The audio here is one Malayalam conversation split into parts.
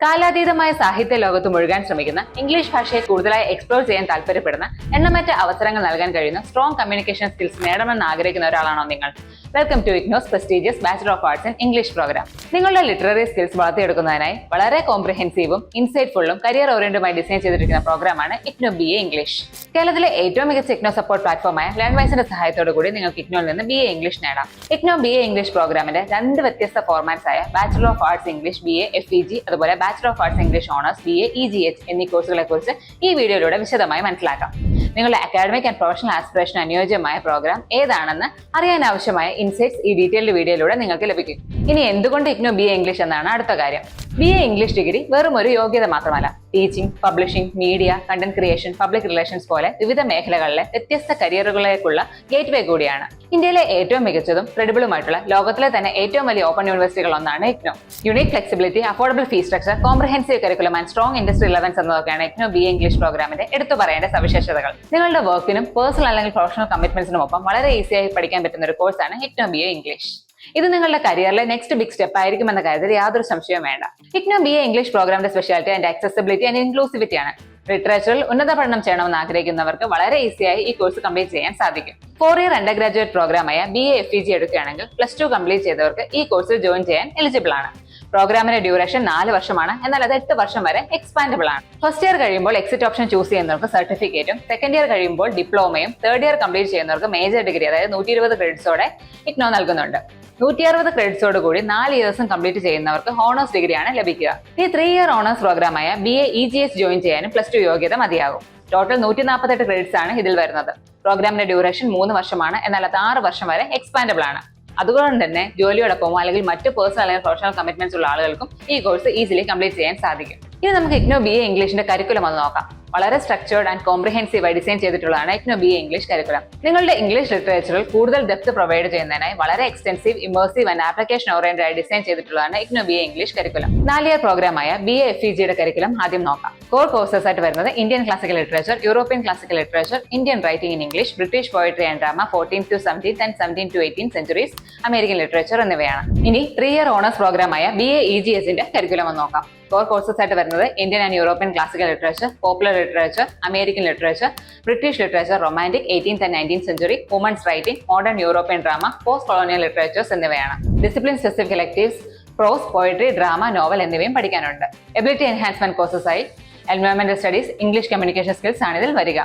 കാലാതീതമായ സാഹിത്യ ലോകത്ത് മുഴുകാൻ ശ്രമിക്കുന്ന ഇംഗ്ലീഷ് ഭാഷയെ കൂടുതലായി എക്സ്പ്ലോർ ചെയ്യാൻ താല്പര്യപ്പെടുന്ന എണ്ണമറ്റ അവസരങ്ങൾ നൽകാൻ കഴിയുന്ന സ്ട്രോങ് കമ്മ്യൂണിക്കേഷൻ സ്കിൽസ് നേടണമെന്ന് ആഗ്രഹിക്കുന്ന ഒരാളാണോ നിങ്ങൾ? Welcome to ignores prestigious bachelor of arts and English programme നിങ്ങളുടെ ലിറ്റററി സ്കിൽസ് വളർത്തിയെടുക്കുന്നതിനായി വളരെ കോംപ്രിഹെൻസീവും ഇൻസൈറ്റ്ഫുള്ളും കരിയർ ഓറിയന്റുമായി ഡിസൈൻ ചെയ്തിരിക്കുന്ന പ്രോഗ്രാമാണ് ഇഗ്നോ ബി എ ഇംഗ്ലീഷ് കേരളത്തിലെ ഏറ്റവും മികച്ച ഇഗ്നോ സപ്പോർട്ട് പ്ലാറ്റ്ഫോമായ ലേൺവൈസിന്റെ സഹായത്തോടു കൂടി നിങ്ങൾക്ക് ഇഗ്നോയിൽ നിന്ന് ബി എ ഇംഗ്ലീഷ് നേടാം. ഇഗ്നോ ബി എ ഇംഗ്ലീഷ് പ്രോഗ്രാമിന്റെ രണ്ട് വ്യത്യസ്ത ഫോർമാറ്റ്സ് ആയ bachelor of arts English B A F E G അതുപോലെ bachelor of arts English honours B A E G H എന്നീ കോഴ്സുകളെ കുറിച്ച് ഈ വീഡിയോയിലൂടെ വിശദമായി മനസ്സിലാക്കാം. നിങ്ങളുടെ അക്കാഡമിക് ആൻഡ് പ്രൊഫഷണൽ ആസ്പിറേഷൻ അനുയോജ്യമായ പ്രോഗ്രാം ഏതാണെന്ന് അറിയാൻ ആവശ്യമായ ഇൻസൈറ്റ്സ് ഈ ഡീറ്റെയിൽഡ് വീഡിയോയിലൂടെ നിങ്ങൾക്ക് ലഭിക്കും. ഇനി എന്തുകൊണ്ട് ഇഗ്നോ ബി എ ഇംഗ്ലീഷ് എന്നാണ് അടുത്ത കാര്യം? ബി എ ഇംഗ്ലീഷ് ഡിഗ്രി വെറും ഒരു യോഗ്യത മാത്രമല്ല. Teaching publishing media content creation public relations പോലെ വിവിധ മേഖലകളിലെ വ്യത്യസ്ത കരിയറുകളിലേക്കുള്ള ഗേറ്റ് വേ കൂടിയാണ്. ഇന്ത്യയിലെ ഏറ്റവും മികച്ചതും ക്രെഡിബിളുമായിട്ടുള്ള ലോകത്തിലെ തന്നെ ഏറ്റവും വലിയ ഓപ്പൺ യൂണിവേഴ്സിറ്റികൾ ഒന്നാണ് IGNOU. Unique flexibility affordable fees structure comprehensive curriculum and strong industry relevance എന്നതൊക്കെയാണ് IGNOU B English പ്രോഗ്രാമിന്റെ എടുത്തു പറയേണ്ട സവിശേഷതകൾ. നിങ്ങളുടെ വർക്കിനും പേഴ്സണൽ അല്ലെങ്കിൽ പ്രൊഫഷണൽ കമ്മിറ്റ്മെന്റ്സിനും ഒപ്പം വളരെ ഈസിയായി പഠിക്കാൻ പറ്റുന്ന ഒരു കോഴ്സാണ് ഇഗ്നോ ബി ഇംഗ്ലീഷ് ഇത് നിങ്ങളുടെ കരിയറിലെ നെക്സ്റ്റ് ബിഗ് സ്റ്റെപ്പ് ആയിരിക്കും എന്ന കാര്യത്തിൽ യാതൊരു സംശയവും വേണ്ട. ഇഗ്നോ ബി എ ഇംഗ്ലീഷ് പ്രോഗ്രാമിന്റെ speciality and accessibility and inclusivity ആണ്. ലിറ്ററേച്ചറിൽ ഉന്നത പഠനം ചെയ്യണമെന്ന് ആഗ്രഹിക്കുന്നവർക്ക് വളരെ ഈസിയായി ഈ കോഴ്സ് കംപ്ലീറ്റ് ചെയ്യാൻ സാധിക്കും. Four year undergraduate പ്രോഗ്രാമായ B A F E G എടുക്കുകയാണെങ്കിൽ പ്ലസ് ടു കംപ്ലീറ്റ് ചെയ്തവർക്ക് ഈ കോഴ്സിൽ ജോയിൻ ചെയ്യാൻ എലിജിബിൾ ആണ്. പ്രോഗ്രാമിന്റെ ഡ്യൂറേഷൻ നാല് വർഷമാണ്. എന്നാൽ അത് എട്ട് വർഷം വരെ എക്സ്പാൻഡബിൾ ആണ്. ഫസ്റ്റ് ഇയർ കഴിയുമ്പോൾ എക്സിറ്റ് ഓപ്ഷൻ ചൂസ് ചെയ്യുന്നവർക്ക് സർട്ടിഫിക്കറ്റും സെക്കൻഡ് ഇയർ കഴിയുമ്പോൾ ഡിപ്ലോമയും തേർഡ് ഇയർ കംപ്ലീറ്റ് ചെയ്യുന്നവർക്ക് മേജർ ഡിഗ്രി അതായത് നൂറ്റി ഇരുപത് ക്രെഡിറ്റ്സോടെ ഇഗ്നോ നൽകുന്നുണ്ട്. നൂറ്റി അറുപത് ക്രെഡിറ്റ്സോട് കൂടി നാല് ഇയേഴ്സും കംപ്ലീറ്റ് ചെയ്യുന്നവർക്ക് ഹോണേഴ്സ് ഡിഗ്രിയാണ് ലഭിക്കുക. ഈ three year honours പ്രോഗ്രാമായ B A E G S join ചെയ്യാനും പ്ലസ് ടു യോഗ്യത മതിയാകും. ടോട്ടൽ നൂറ്റി നാൽപ്പത്തെട്ട് ക്രെഡിറ്റ്സ് ആണ് ഇതിൽ വരുന്നത്. പ്രോഗ്രാമിന്റെ ഡ്യൂറേഷൻ മൂന്ന് വർഷമാണ് എന്നാൽ അത് ആറ് വർഷം വരെ എക്സ്പാൻഡബിൾ ആണ്. അതുകൊണ്ട് തന്നെ ജോലിയോടൊപ്പമോ അല്ലെങ്കിൽ മറ്റ് പേഴ്സണൽ അല്ലെങ്കിൽ പ്രൊഫഷണൽ കമ്മിറ്റ്മെന്റ്സ് ഉള്ള ആളുകൾക്കും ഈ കോഴ്സ് ഈസിലി കംപ്ലീറ്റ് ചെയ്യാൻ സാധിക്കും. ഇനി നമുക്ക് ഇഗ്നോ ബി എ ഇംഗ്ലീഷിന്റെ കരിക്കുലം ഒന്ന് നോക്കാം. വളരെ സ്ട്രക്ചേർഡ് ആൻഡ് കോംപ്രിഹെൻസീവ് ആയി ഡിസൈൻ ചെയ്തിട്ടുള്ളതാണ് ഇഗ്നോ ബി ഇംഗ്ലീഷ് കരിക്കുലം നിങ്ങളുടെ ഇംഗ്ലീഷ് ലിറ്ററേച്ചറിൽ കൂടുതൽ ഡെപ്ത് പ്രൊവൈഡ് ചെയ്യുന്നതിനായി വളരെ extensive immersive and application oriented ആയി ഡിസൈൻ ചെയ്തിട്ടുള്ളതാണ് ഇഗ്നോ ബി ഇംഗ്ലീഷ് കരിക്കുലം നാല് ഇയർ പ്രോഗ്രാമായ ബി എഫ് ഇ ജിയുടെ കരിക്കുലം ആദ്യം നോക്കാം. കോർ കോഴ്സസ് ആയിട്ട് വരുന്നത് Indian classical literature European classical literature Indian writing in English British poetry and drama fourteen to seventeen and seventeen to eighteen centuries American literature എന്നിവയാണ്. ഇനി ത്രീ ഇയർ ഓണേഴ്സ് പ്രോഗ്രാമായ ബി എ ഇ ജി എസിന്റെ കരിക്കുലം നോക്കാം. കോർ കോഴ്സസ് ആയിട്ട് വരുന്നത് Indian and European classical literature popular literature American literature British literature romantic eighteenth and nineteen century women's writing modern European drama postcolonial literatures എന്നിവയാണ്. Discipline specific electives prose poetry drama novel എന്നിവയും പഠിക്കാനുണ്ട്. എബിലിറ്റി എൻഹാൻസ്മെന്റ് കോഴ്സസ് കോഴ്സസായി എൻവയോൺമെന്റൽ സ്റ്റഡീസ് ഇംഗ്ലീഷ് കമ്മ്യൂണിക്കേഷൻ സ്കിൽസ് ആണ് ഇതിൽ വരിക.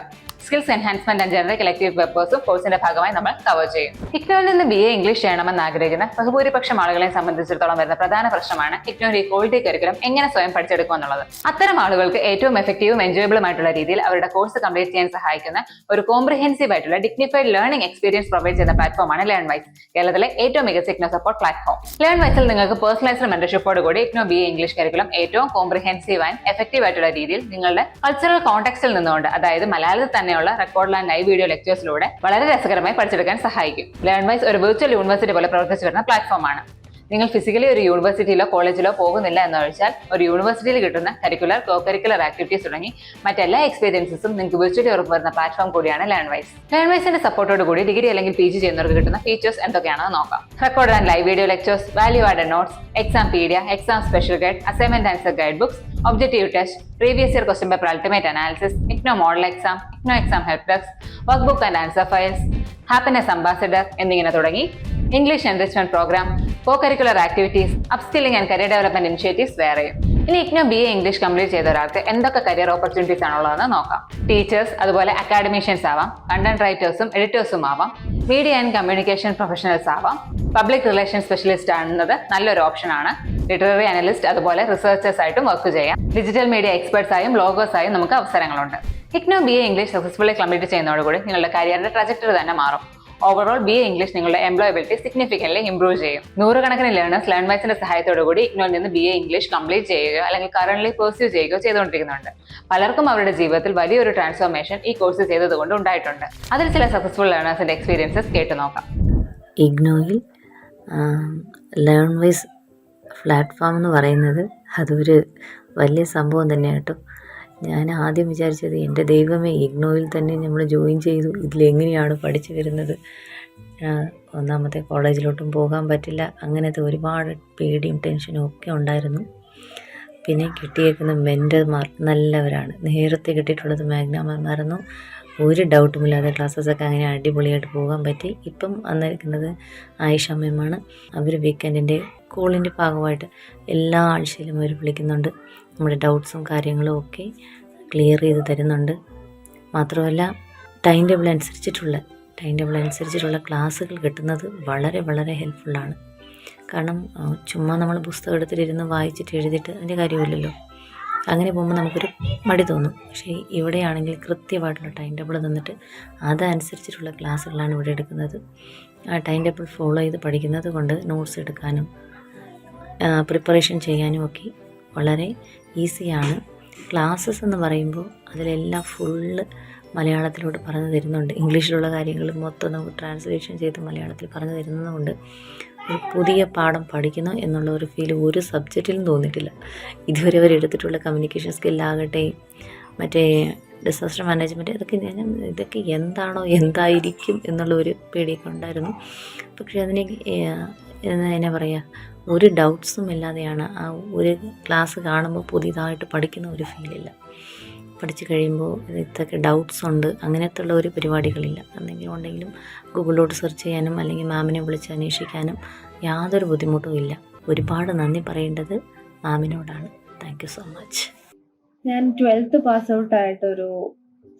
Skills enhancement and general collective പെർപ്പസും കോഴ്സിന്റെ ഭാഗമായി നമ്മൾ കവർ ചെയ്യും. ഇഗ്നോയിൽ നിന്ന് ബി എ ഇംഗ്ലീഷ് ചെയ്യണമെന്ന് ആഗ്രഹിക്കുന്ന ബഹുഭൂരിപക്ഷം ആളുകളെ സംബന്ധിച്ചിടത്തോളം വരുന്ന പ്രധാന പ്രശ്നമാണ് ഇഗ്നോയിൽ ഈ ക്വാളിറ്റി കരിക്കുലം എങ്ങനെ സ്വയം പഠിച്ചെടുക്കുക എന്നുള്ളത്. അത്തരം ആളുകൾക്ക് ഏറ്റവും എഫക്റ്റീവും എൻജോയബിളും ആയിട്ടുള്ള രീതിയിൽ അവരുടെ കോഴ്സ് കംപ്ലീറ്റ് ചെയ്യാൻ സഹായിക്കുന്ന ഒരു കോംപ്രിഹെൻസീവ് ആയിട്ടുള്ള ഡിഗ്നിഫൈഡ് ലേണിംഗ് എക്സ്പീരിയൻസ് പ്രൊവൈഡ് ചെയ്യുന്ന പ്ലാറ്റ്ഫോമാണ് ലേൺ വൈസ് കേരളത്തിലെ ഏറ്റവും മികച്ച ഇഗ്നോ സപ്പോർട്ട് പ്ലാറ്റ്ഫോം ലേൺ വൈസിൽ നിങ്ങൾക്ക് പേഴ്സണലൈസ്ഡ് മെന്റർഷിപ്പോട് കൂടി ഇഗ്നോ ബി ഇംഗ്ലീഷ് കരിക്കുലം ഏറ്റവും കോംപ്രിഹെൻസീവ് ആൻഡ് എഫക്റ്റീവ് ആയിട്ടുള്ള രീതിയിൽ നിങ്ങളുടെ കൾച്ചറൽ കോൺടാക്സിൽ നിന്നുകൊണ്ട് അതായത് മലയാളത്തിൽ തന്നെയുള്ള റെക്കോർഡ് ആൻഡ് ലൈവ് വീഡിയോ ലെക്ചേഴ്സിലൂടെ വളരെ രസകരമായി പഠിച്ചെടുക്കാൻ സഹായിക്കും. ലേൺ വൈസ് ഒരു വെർച്വൽ യൂണിവേഴ്സിറ്റി പോലെ പ്രവർത്തിച്ചു വരുന്ന പ്ലാറ്റ്ഫോമാണ് നിങ്ങൾ ഫിസിക്കലി ഒരു യൂണിവേഴ്സിറ്റിയിലോ കോളേജിലോ പോകുന്നില്ല എന്ന് വെച്ചാൽ ഒരു യൂണിവേഴ്സിറ്റിയിൽ കിട്ടുന്ന കരിക്കുലർ കോ കരിക്കുലർ ആക്ടിവിറ്റീസ് തുടങ്ങി മറ്റെല്ലാ എക്സ്പീരിയൻസും നിങ്ങൾക്ക് വിർച്വലി ഉറപ്പ് വരുന്ന പ്ലാറ്റ്ഫോം കൂടിയാണ് ലേൺവൈസ് ലേൺവൈസിന്റെ ലേൺ വൈസിന്റെ സപ്പോർട്ടോട് കൂടി ഡിഗ്രി അല്ലെങ്കിൽ പി ജി ചെയ്യുന്നവർക്ക് കിട്ടുന്ന ഫീച്ചേഴ്സ് എന്തൊക്കെയാണെന്ന് നോക്കാം. Record and live video lectures value add notes exampedia exam special guide assignment answer guide books objective test previous year question paper ultimate analysis IGNOU model exam IGNOU exam help desk work book and answer files happiness ambassador എന്നിങ്ങനെ തുടങ്ങി English enrichment programme co curricular activities upskilling and career development initiatives വേറെയും ഇനി IGNOU B A English complete ചെയ്ത ഒരാൾക്ക് എന്തൊക്കെ കരിയർ ഓപ്പർച്യൂണിറ്റീസ് ആണുള്ളതെന്ന് നോക്കാം. ടീച്ചേഴ്സ് അതുപോലെ അക്കാഡമീഷ്യൻസ് ആവാം കണ്ടന്റ് റൈറ്റേഴ്സും എഡിറ്റേഴ്സും ആവാം മീഡിയ ആൻഡ് കമ്മ്യൂണിക്കേഷൻ പ്രൊഫഷണൽസ് ആവാം. പബ്ലിക് റിലേഷൻ സ്പെഷ്യലിസ്റ്റ് ആണെന്നത് നല്ലൊരു ഓപ്ഷനാണ് ലിറ്റററി അനലിസ്റ്റ് അതുപോലെ റിസർച്ചേഴ്സ് ആയിട്ടും വർക്ക് ചെയ്യാം. ഡിജിറ്റൽ മീഡിയ എക്സ്പെർട്സ് ആയും ബ്ലോഗേഴ്സ് ആയും നമുക്ക് അവസരങ്ങളുണ്ട്. IGNOU B A English successfully complete ചെയ്യുന്നതോടുകൂടി നിങ്ങളുടെ കരിയറിന്റെ ട്രജക്ടറി തന്നെ മാറും. ഓവറോൾ ബി എ ഇംഗ്ലീഷ് നിങ്ങളുടെ എംപ്ലോയബിലിറ്റി സിഗ്നിഫിക്കൻലി ഇംപ്രൂവ് ചെയ്യും. നൂറുകണക്കിന് ലേണേഴ്സ് ലേൺ വൈസിന്റെ സഹായത്തോടു കൂടി ഇഗ്നോയിൽ നിന്ന് ബി എ ഇംഗ്ലീഷ് കംപ്ലീറ്റ് ചെയ്യുകയോ അല്ലെങ്കിൽ കറന്റ് പെർസ്യൂ ചെയ്യുകയോ ചെയ്തുകൊണ്ടിരിക്കുന്നുണ്ട്. പലർക്കും അവരുടെ ജീവിതത്തിൽ വലിയൊരു ട്രാൻസ്ഫോർമേഷൻ ഈ കോഴ്സ് ചെയ്തതുകൊണ്ട് ഉണ്ടായിട്ടുണ്ട്. അതിൽ ചില സക്സസ്ഫുൾ ലേണേഴ്സിന്റെ എക്സ്പീരിയൻസസ് കേട്ടു നോക്കാം. ഇഗ്നോയിൽ ലേൺ വൈസ് പ്ലാറ്റ്ഫോം എന്ന് പറയുന്നത് അതൊരു വലിയ സംഭവം തന്നെ ഞാൻ ആദ്യം വിചാരിച്ചത് എന്റെ ദൈവമേ ഇഗ്നോയിൽ തന്നെ നമ്മൾ ജോയിൻ ചെയ്തു. ഇതിലെങ്ങനെയാണ് പഠിച്ചു വരുന്നത്? ഒന്നാമത്തെ കോളേജിലോട്ടും പോകാൻ പറ്റില്ല. അങ്ങനത്തെ ഒരുപാട് പേടിയും ടെൻഷനും ഒക്കെ ഉണ്ടായിരുന്നു. പിന്നെ കിട്ടിയേക്കുന്ന മെന്റർമാർ നല്ലവരാണ്. നേരത്തെ കിട്ടിയിട്ടുള്ളത് മാഗ്നാമായിരുന്നു ഒരു ഡൗട്ടുമില്ലാതെ ക്ലാസ്സസൊക്കെ അങ്ങനെ അടിപൊളിയായിട്ട് പോകാൻ പറ്റി. ഇപ്പം വന്നിരിക്കുന്നത് ആയിഷ മാമാണ്. അവർ വീക്കെൻഡിന്റെ കോളിന്റെ ഭാഗമായിട്ട് എല്ലാ ആഴ്ചയിലും അവർ വിളിക്കുന്നുണ്ട്. നമ്മുടെ ഡൗട്ട്സും കാര്യങ്ങളും ഒക്കെ ക്ലിയർ ചെയ്ത് തരുന്നുണ്ട്. മാത്രമല്ല ടൈം ടേബിൾ അനുസരിച്ചിട്ടുള്ള ടൈം ടേബിൾ അനുസരിച്ചിട്ടുള്ള ക്ലാസ്സുകൾ കിട്ടുന്നത് വളരെ വളരെ ഹെൽപ്ഫുള്ളാണ് കാരണം ചുമ്മാ നമ്മൾ പുസ്തകം എടുത്തിട്ടിരുന്ന് വായിച്ചിട്ട് എഴുതിയിട്ട് അതിന്റെ കാര്യമില്ലല്ലോ. അങ്ങനെ പോകുമ്പോൾ നമുക്കൊരു മടി തോന്നും. പക്ഷേ ഇവിടെയാണെങ്കിൽ കൃത്യമായിട്ടുള്ള ടൈം ടേബിൾ തന്നിട്ട് അതനുസരിച്ചിട്ടുള്ള ക്ലാസ്സുകളാണ് ഇവിടെ എടുക്കുന്നത്. ആ ടൈം ടേബിൾ ഫോളോ ചെയ്ത് പഠിക്കുന്നത് കൊണ്ട് നോട്ട്സ് എടുക്കാനും പ്രിപ്പറേഷൻ ചെയ്യാനും ഒക്കെ വളരെ ഈസിയാണ്. ക്ലാസ്സസ് എന്ന് പറയുമ്പോൾ അതിലെല്ലാം ഫുള്ള് മലയാളത്തിലോട്ട് പറഞ്ഞു തരുന്നുണ്ട്. ഇംഗ്ലീഷിലുള്ള കാര്യങ്ങൾ മൊത്തം നമുക്ക് ട്രാൻസ്ലേഷൻ ചെയ്ത് മലയാളത്തിൽ പറഞ്ഞു തരുന്നതുകൊണ്ട് ഒരു പുതിയ പാഠം പഠിക്കുന്നു എന്നുള്ള ഒരു ഫീൽ ഒരു സബ്ജക്റ്റിലും തോന്നിയിട്ടില്ല. ഇതുവരെ അവർ എടുത്തിട്ടുള്ള കമ്മ്യൂണിക്കേഷൻ സ്കില്ലാകട്ടെ മറ്റേ ഡിസാസ്റ്റർ മാനേജ്മെന്റ് ഇതൊക്കെ ഞാൻ ഇതൊക്കെ എന്താണോ എന്തായിരിക്കും എന്നുള്ള ഒരു പേടിയൊക്കെ ഉണ്ടായിരുന്നു. പക്ഷേ അതിനെ എന്നാ പറയുക ഒരു ഡൗട്ട്സും ഇല്ലാതെയാണ് ആ ഒരു ക്ലാസ് കാണുമ്പോൾ പുതിയതായിട്ട് പഠിക്കുന്ന ഒരു ഫീലില്ല പഠിച്ചു കഴിയുമ്പോൾ ഇതൊക്കെ ഡൗട്ട്സ് ഉണ്ട് അങ്ങനത്തെ ഉള്ള ഒരു പരിപാടികളില്ല. എന്തെങ്കിലും ഉണ്ടെങ്കിലും ഗൂഗിളിലോട്ട് സെർച്ച് ചെയ്യാനും അല്ലെങ്കിൽ മാമിനെ വിളിച്ച് അന്വേഷിക്കാനും യാതൊരു ബുദ്ധിമുട്ടും ഇല്ല. ഒരുപാട് നന്ദി പറയേണ്ടത് മാമിനോടാണ് താങ്ക് സോ മച്ച് ഞാൻ ട്വൽത്ത് പാസ് ഔട്ട് ആയിട്ട് ഒരു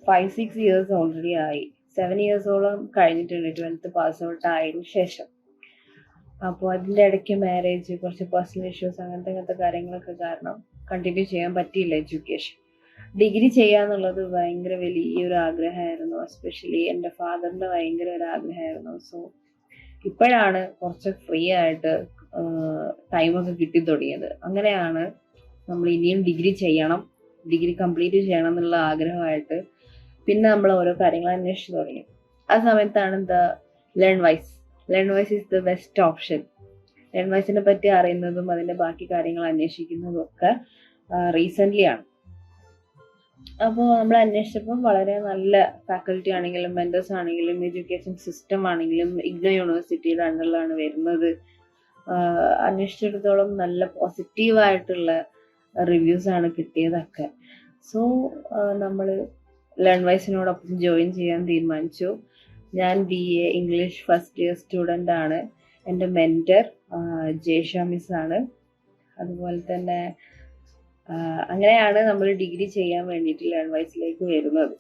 ഫൈവ് സിക്സ് ഇയേഴ്സ് ഓൾറെഡി ആയി സെവൻ ഇയേഴ്സോളം കഴിഞ്ഞിട്ടുണ്ട് ട്വൽത്ത് പാസ് ഔട്ട് ആയതിനു ശേഷം. അപ്പോൾ അതിന്റെ ഇടയ്ക്ക് മാരേജ് കുറച്ച് പേഴ്സണൽ ഇഷ്യൂസ് അങ്ങനത്തെ അങ്ങനത്തെ കാര്യങ്ങളൊക്കെ കാരണം കണ്ടിന്യൂ ചെയ്യാൻ പറ്റിയില്ല എഡ്യൂക്കേഷൻ ഡിഗ്രി ചെയ്യാന്നുള്ളത് ഭയങ്കര വലിയൊരു ആഗ്രഹമായിരുന്നു. എസ്പെഷ്യലി എന്റെ ഫാദറിന്റെ ഭയങ്കര ഒരു ആഗ്രഹമായിരുന്നു. സോ ഇപ്പോഴാണ് കുറച്ച് ഫ്രീ ആയിട്ട് ടൈമൊക്കെ കിട്ടി തുടങ്ങിയത്. അങ്ങനെയാണ് നമ്മൾ ഇനിയും ഡിഗ്രി ചെയ്യണം. ഡിഗ്രി കംപ്ലീറ്റ് ചെയ്യണം എന്നുള്ള ആഗ്രഹമായിട്ട് പിന്നെ നമ്മൾ ഓരോ കാര്യങ്ങൾ അന്വേഷിച്ച് തുടങ്ങി. ആ സമയത്താണ് the learnwise learn is the best option learn പറ്റി അറിയുന്നതും അതിന്റെ ബാക്കി കാര്യങ്ങൾ അന്വേഷിക്കുന്നതും ഒക്കെ റീസെന്റ് ആണ്. അപ്പോൾ നമ്മൾ അന്വേഷിച്ചപ്പോൾ വളരെ നല്ല ഫാക്കൽറ്റി ആണെങ്കിലും മെന്റേഴ്സ് ആണെങ്കിലും എഡ്യൂക്കേഷൻ സിസ്റ്റം ആണെങ്കിലും ഇഗ്നോ യൂണിവേഴ്സിറ്റിയുടെ അണ്ടറിലാണ് വരുന്നത്. അന്വേഷിച്ചിടത്തോളം നല്ല പോസിറ്റീവായിട്ടുള്ള റിവ്യൂസ് ആണ് കിട്ടിയതൊക്കെ. സോ നമ്മൾ ലേൺ വൈസിനോടൊപ്പം ജോയിൻ ചെയ്യാൻ തീരുമാനിച്ചു. ഞാൻ B A English first year student ആണ്. എന്റെ മെന്റർ ജേഷ മിസ് ആണ്. അതുപോലെ തന്നെ അങ്ങനെയാണ് നമ്മൾ ഡിഗ്രി ചെയ്യാൻ വേണ്ടിയിട്ട് ലേൺ വൈസിലേക്ക് വരുന്നത്.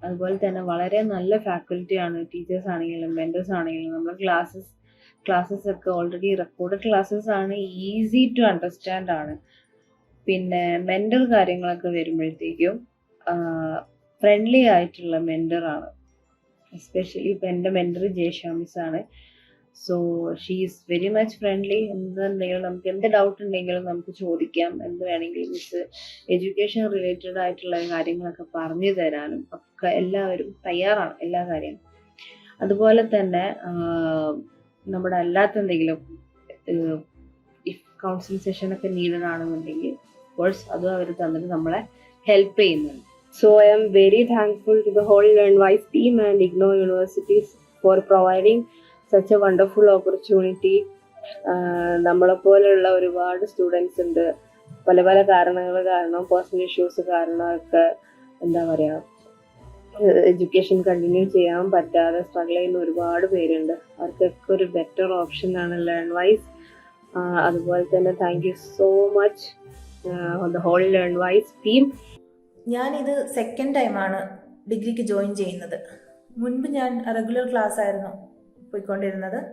അതുപോലെ തന്നെ വളരെ നല്ല ഫാക്കൽറ്റി ആണ്. ടീച്ചേഴ്സ് ആണെങ്കിലും മെന്റേഴ്സ് ആണെങ്കിലും നമ്മൾ ക്ലാസ്സസ് ക്ലാസ്സസ് ഒക്കെ ഓൾറെഡി റെക്കോർഡഡ് ക്ലാസ്സസ് ആണ് ഈസി ടു അണ്ടർസ്റ്റാൻഡ് ആണ്. പിന്നെ മെന്റൽ കാര്യങ്ങളൊക്കെ വരുമ്പോഴത്തേക്കും ഫ്രണ്ട്ലി ആയിട്ടുള്ള മെന്റർ ആണ്. എസ്പെഷ്യലി ഇപ്പം എന്റെ മെന്റർ ജയശാമിസ് ആണ് so she is very much friendly എന്തുണ്ടെങ്കിലും നമുക്ക് എന്ത് ഡൗട്ട് ഉണ്ടെങ്കിലും നമുക്ക് ചോദിക്കാം. എന്ത് വേണമെങ്കിലും മിസ് എഡ്യൂക്കേഷൻ റിലേറ്റഡ് ആയിട്ടുള്ള കാര്യങ്ങളൊക്കെ പറഞ്ഞു തരാനും ഒക്കെ എല്ലാവരും തയ്യാറാണ് എല്ലാ കാര്യവും അതുപോലെ തന്നെ നമ്മുടെ അല്ലാത്ത എന്തെങ്കിലും ഇഫ് കൗൺസിലിംഗ് സെഷൻ ഒക്കെ നീഡഡ് ആണെന്നുണ്ടെങ്കിൽ കോഴ്സ് അതും അവർ തന്നിട്ട് നമ്മളെ ഹെൽപ്പ് ചെയ്യുന്നുണ്ട്. So I am very thankful to the whole LearnWise team and IGNO Universities for providing such a wonderful opportunity. നമ്മളെ പോലെയുള്ള ഒരുപാട് സ്റ്റുഡൻസ് ഉണ്ട്. പല പല കാരണങ്ങൾ കാരണം പേഴ്സണൽ ഇഷ്യൂസ് കാരണമൊക്കെ എന്താ പറയാ എഡ്യൂക്കേഷൻ കണ്ടിന്യൂ ചെയ്യാൻ പറ്റാതെ സ്ട്രഗിൾ ചെയ്യുന്ന ഒരുപാട് പേരുണ്ട്. അവർക്കൊക്കെ ഒരു ബെറ്റർ ഓപ്ഷൻ ആണ് ലേൺ വൈസ് അതുപോലെ തന്നെ thank you so much the whole learnwise team ഞാനിത് സെക്കൻഡ് ടൈമാണ് ഡിഗ്രിക്ക് ജോയിൻ ചെയ്യുന്നത്. മുൻപ് ഞാൻ റെഗുലർ ക്ലാസ് ആയിരുന്നു പോയിക്കൊണ്ടിരുന്നത്.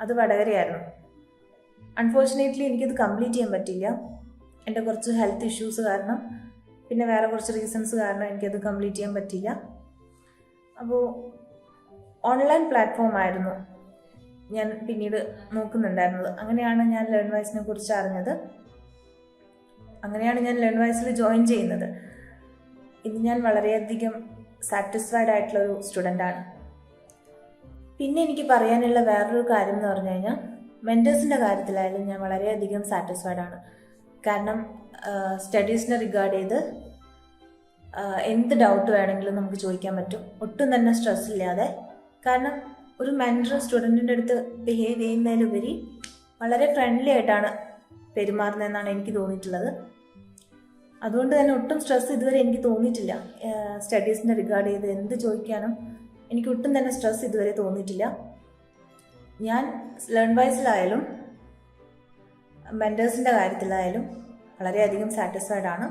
അത് വടകരയായിരുന്നു. അൺഫോർച്ചുനേറ്റ്ലി എനിക്കിത് കംപ്ലീറ്റ് ചെയ്യാൻ പറ്റിയില്ല. എന്റെ കുറച്ച് ഹെൽത്ത് ഇഷ്യൂസ് കാരണം പിന്നെ വേറെ കുറച്ച് റീസൺസ് കാരണം എനിക്കത് കംപ്ലീറ്റ് ചെയ്യാൻ പറ്റിയില്ല. അപ്പോൾ ഓൺലൈൻ പ്ലാറ്റ്ഫോം ആയിരുന്നു ഞാൻ പിന്നീട് നോക്കുന്നുണ്ടായിരുന്നത്. അങ്ങനെയാണ് ഞാൻ ലേൺ വൈസിനെ കുറിച്ച് അറിഞ്ഞത്. അങ്ങനെയാണ് ഞാൻ ലേൺ വൈസിൽ ജോയിൻ ചെയ്യുന്നത്. ഇന്ന് ഞാൻ വളരെയധികം സാറ്റിസ്ഫൈഡ് ആയിട്ടുള്ള ഒരു സ്റ്റുഡന്റാണ് പിന്നെ എനിക്ക് പറയാനുള്ള വേറൊരു കാര്യം എന്ന് പറഞ്ഞു കഴിഞ്ഞാൽ മെന്റേഴ്സിന്റെ കാര്യത്തിലായാലും ഞാൻ വളരെയധികം സാറ്റിസ്ഫൈഡ് ആണ്. കാരണം സ്റ്റഡീസിനെ റിഗാർഡ് ചെയ്ത് എന്ത് ഡൗട്ട് വേണമെങ്കിലും നമുക്ക് ചോദിക്കാൻ പറ്റും. ഒട്ടും തന്നെ സ്ട്രെസ് ഇല്ലാതെ. കാരണം ഒരു മെന്റർ സ്റ്റുഡന്റിന്റെ അടുത്ത് ബിഹേവ് ചെയ്യുന്നതിലുപരി വളരെ ഫ്രണ്ട്ലി ആയിട്ടാണ് പെരുമാറുന്നതെന്നാണ് എനിക്ക് തോന്നിയിട്ടുള്ളത്. അതുകൊണ്ട് തന്നെ ഒട്ടും സ്ട്രെസ് ഇതുവരെ എനിക്ക് തോന്നിയിട്ടില്ല. സ്റ്റഡീസിനെ റിഗാർഡ് ചെയ്ത് എന്ത് ചോദിക്കാനും എനിക്ക് ഒട്ടും തന്നെ സ്ട്രെസ് ഇതുവരെ തോന്നിയിട്ടില്ല. ഞാൻ ലേൺ വൈസിലായാലും മെന്റേഴ്സിന്റെ കാര്യത്തിലായാലും വളരെയധികം സാറ്റിസ്ഫൈഡ് ആണ്.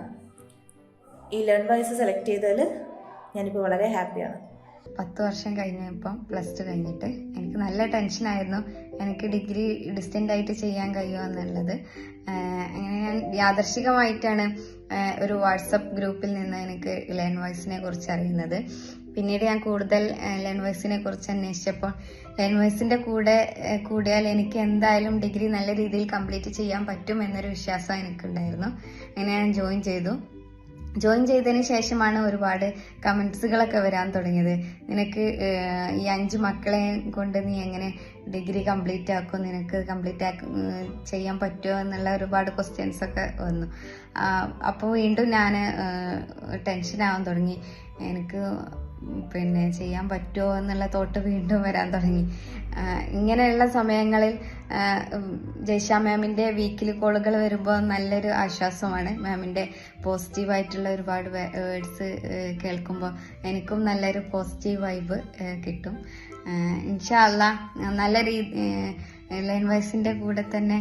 ഈ ലേൺ വൈസ് സെലക്ട് ചെയ്തതിൽ ഞാനിപ്പോൾ വളരെ ഹാപ്പിയാണ് പത്ത് വർഷം കഴിഞ്ഞപ്പം പ്ലസ് ടു കഴിഞ്ഞിട്ട് എനിക്ക് നല്ല ടെൻഷനായിരുന്നു എനിക്ക് ഡിഗ്രി ഡിസ്റ്റന്റ് ആയിട്ട് ചെയ്യാൻ കഴിയുമോ എന്നുള്ളത് അങ്ങനെ ഞാൻ യാദർശികമായിട്ടാണ് ഒരു വാട്സപ്പ് ഗ്രൂപ്പിൽ നിന്ന് എനിക്ക് ലേൺ വോയ്സിനെ കുറിച്ച് അറിയുന്നത്. പിന്നീട് ഞാൻ കൂടുതൽ ലേൺ വോയ്സിനെ കുറിച്ച് അന്വേഷിച്ചപ്പോൾ ലേൺ വോയ്സിന്റെ കൂടെ കൂടിയാൽ എനിക്ക് എന്തായാലും ഡിഗ്രി നല്ല രീതിയിൽ കംപ്ലീറ്റ് ചെയ്യാൻ പറ്റും എന്നൊരു വിശ്വാസം എനിക്കുണ്ടായിരുന്നു. അങ്ങനെ ഞാൻ ജോയിൻ ചെയ്തു. ജോയിൻ ചെയ്തതിന് ശേഷമാണ് ഒരുപാട് കമൻസുകളൊക്കെ വരാൻ തുടങ്ങിയത്. നിനക്ക് ഈ അഞ്ച് മക്കളെ കൊണ്ട് നീ എങ്ങനെ ഡിഗ്രി കംപ്ലീറ്റ് ആക്കും? നിനക്ക് കംപ്ലീറ്റ് ആക്കും ചെയ്യാൻ പറ്റുമോ എന്നുള്ള ഒരുപാട് ക്വസ്റ്റ്യൻസ് ഒക്കെ വന്നു. അപ്പോൾ വീണ്ടും ഞാൻ ടെൻഷൻ ആവാൻ തുടങ്ങി. എനിക്ക് പിന്നെ ചെയ്യാൻ പറ്റുമോ എന്നുള്ള തോട്ട് വീണ്ടും വരാൻ തുടങ്ങി. ഇങ്ങനെയുള്ള സമയങ്ങളിൽ ജയ്ഷ മാമിന്റെ വീക്കിലി കോളുകൾ വരുമ്പോൾ നല്ലൊരു ആശ്വാസമാണ്. മാമിന്റെ പോസിറ്റീവായിട്ടുള്ള ഒരുപാട് വേർഡ്സ് കേൾക്കുമ്പോൾ എനിക്കും നല്ലൊരു പോസിറ്റീവ് വൈബ് കിട്ടും. ഇൻഷാല്ല നല്ല രീതി ലൈൻ വൈസിന്റെ കൂടെ തന്നെ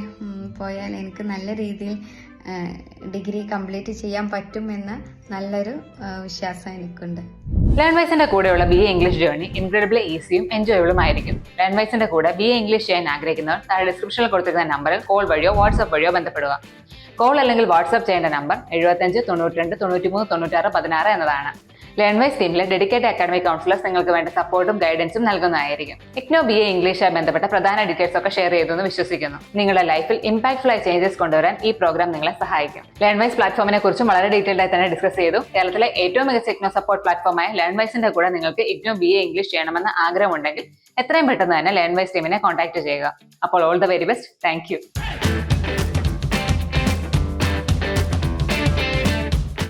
പോയാൽ എനിക്ക് നല്ല രീതിയിൽ ഡിഗ്രി കംപ്ലീറ്റ് ചെയ്യാൻ പറ്റുമെന്ന് നല്ലൊരു വിശ്വാസം എനിക്കുണ്ട്. ലേൺ വൈസിന്റെ കൂടെയുള്ള B A English journey incredibly ഈസിയും എൻജോയബിളും ആയിരിക്കും. ലേൺ വൈസിന്റെ കൂടെ ബി എ ഇംഗ്ലീഷ് ചെയ്യാൻ ആഗ്രഹിക്കുന്നവർ താഴെ ഡിസ്ക്രിപ്ഷനിൽ കൊടുത്തിരിക്കുന്ന നമ്പറിൽ കോൾ വഴിയോ വാട്സ്ആപ്പ് വഴിയോ ബന്ധപ്പെടുക. കോൾ അല്ലെങ്കിൽ വാട്സ്ആപ്പ് ചെയ്യേണ്ട നമ്പർ എഴുപത്തഞ്ച് തൊണ്ണൂറ്റി രണ്ട് തൊണ്ണൂറ്റി മൂന്ന് തൊണ്ണൂറ്റാറ് പതിനാറ് എന്നതാണ്. ലേൺ വൈസ് ടീമിലെ ഡെഡിക്കേറ്റഡ് അക്കാഡമിക് കൗൺസിലേഴ്സ് നിങ്ങൾക്ക് വേണ്ട സപ്പോർട്ടും ഗൈഡൻസും നൽകുന്നതായിരിക്കും. ഇഗ്നോ ബി എ ഇംഗ്ലീഷുമായി ബന്ധപ്പെട്ട പ്രധാന ഡീറ്റെയിൽസ് ഒക്കെ ഷെയർ ചെയ്തെന്ന് വിശ്വസിക്കുന്നു. നിങ്ങളുടെ ലൈഫിൽ ഇമ്പാക്ട്ഫുൾ ആയി ചേഞ്ചസ് കൊണ്ടുവരാൻ ഈ പ്രോഗ്രാം നിങ്ങളെ സഹായിക്കും. ലേൺ വൈസ് പ്ലാറ്റ്ഫോമിനെ കുറിച്ചും വളരെ ഡീറ്റെയിൽഡ് ആയി തന്നെ ഡിസ്കസ് ചെയ്തു. കേരളത്തിലെ ഏറ്റവും മികച്ച ഇഗ്നോ സപ്പോർട്ട് പ്ലാറ്റ്ഫോമായ ലേൺ വൈസിന്റെ കൂടെ നിങ്ങൾക്ക് ഇഗ്നോ ബി എ ഇംഗ്ലീഷ് ചെയ്യണമെന്ന ആഗ്രഹമുണ്ടെങ്കിൽ എത്രയും പെട്ടെന്ന് തന്നെ ലേൺ വൈസ് ടീമിനെ കോൺടാക്ട് ചെയ്യുക. അപ്പോൾ all the very best thank